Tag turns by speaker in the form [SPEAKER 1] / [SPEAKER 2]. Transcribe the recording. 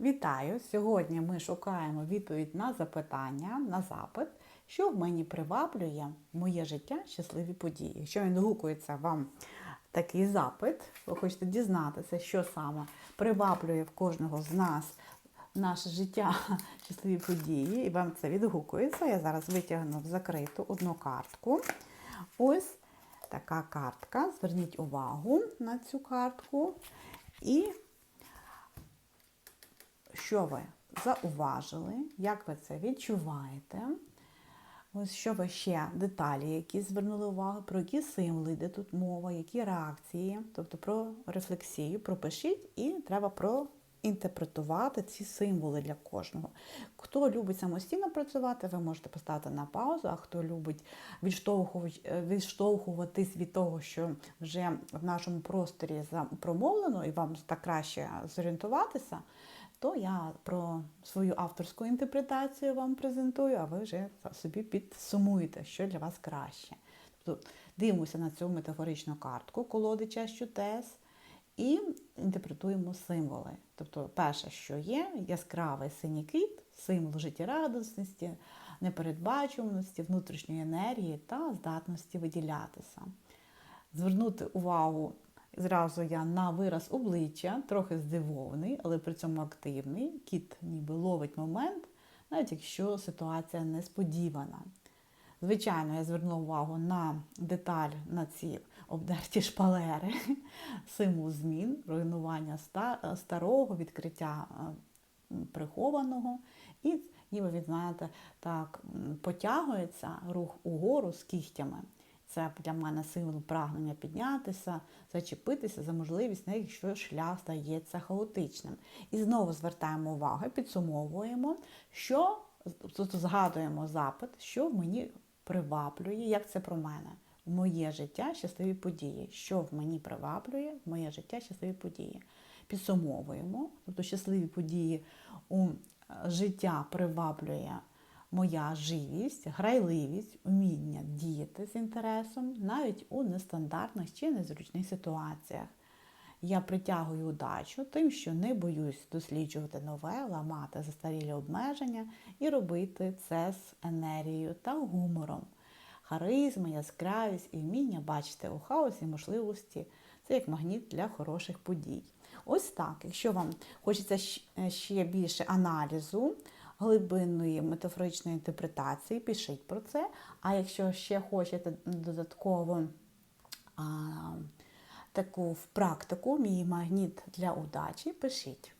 [SPEAKER 1] Вітаю! Сьогодні ми шукаємо відповідь на запитання, на запит, що в мені приваблює моє життя щасливі події. Якщо він гукується вам такий запит, ви хочете дізнатися, що саме приваблює в кожного з нас наше життя щасливі події, і вам це відгукується. Я зараз витягну в закриту одну картку. Ось така картка. Зверніть увагу на цю картку. І що ви зауважили, як ви це відчуваєте? Ось що ви ще деталі, які звернули увагу, про які символи йде тут мова, які реакції, тобто про рефлексію, пропишіть, і треба проінтерпретувати ці символи для кожного. Хто любить самостійно працювати, ви можете поставити на паузу, а хто любить відштовхуватись від того, що вже в нашому просторі промовлено, і вам так краще зорієнтуватися, то я про свою авторську інтерпретацію вам презентую, а ви вже собі підсумуєте, що для вас краще. Тобто дивимося на цю метафоричну картку колоди чащу тез і інтерпретуємо символи. Тобто, перше, що є, яскравий синій кит, символ життєрадісності, непередбачуваності, внутрішньої енергії та здатності виділятися. Звернути увагу Зразу я на вираз обличчя, трохи здивований, але при цьому активний. Кіт ніби ловить момент, навіть якщо ситуація несподівана. Звичайно, я звернула увагу на деталь на ці обдерті шпалери, символ змін, руйнування старого, відкриття е, прихованого. І ніби він, знаєте, так потягується рух угору з кігтями. Це для мене символ прагнення піднятися, зачепитися за можливість, навіть якщо шлях здається хаотичним. І знову звертаємо увагу, підсумовуємо, що тут згадуємо запит, що мені приваблює, як це про мене. Моє життя щасливі події. Що в мені приваблює, моє життя щасливі події. Підсумовуємо, тобто щасливі події у е, життя приваблює моя живість, грайливість, уміння діяти з інтересом навіть у нестандартних чи незручних ситуаціях. Я притягую удачу тим, що не боюсь досліджувати нове, ламати застарілі обмеження і робити це з енергією та гумором. Харизма, яскравість і вміння бачити у хаосі можливості це як магніт для хороших подій. Ось так, якщо вам хочеться ще більше аналізу, глибинної метафоричної інтерпретації, пишіть про це. А якщо ще хочете додатково а, таку в практику, мій магніт для удачі, пишіть.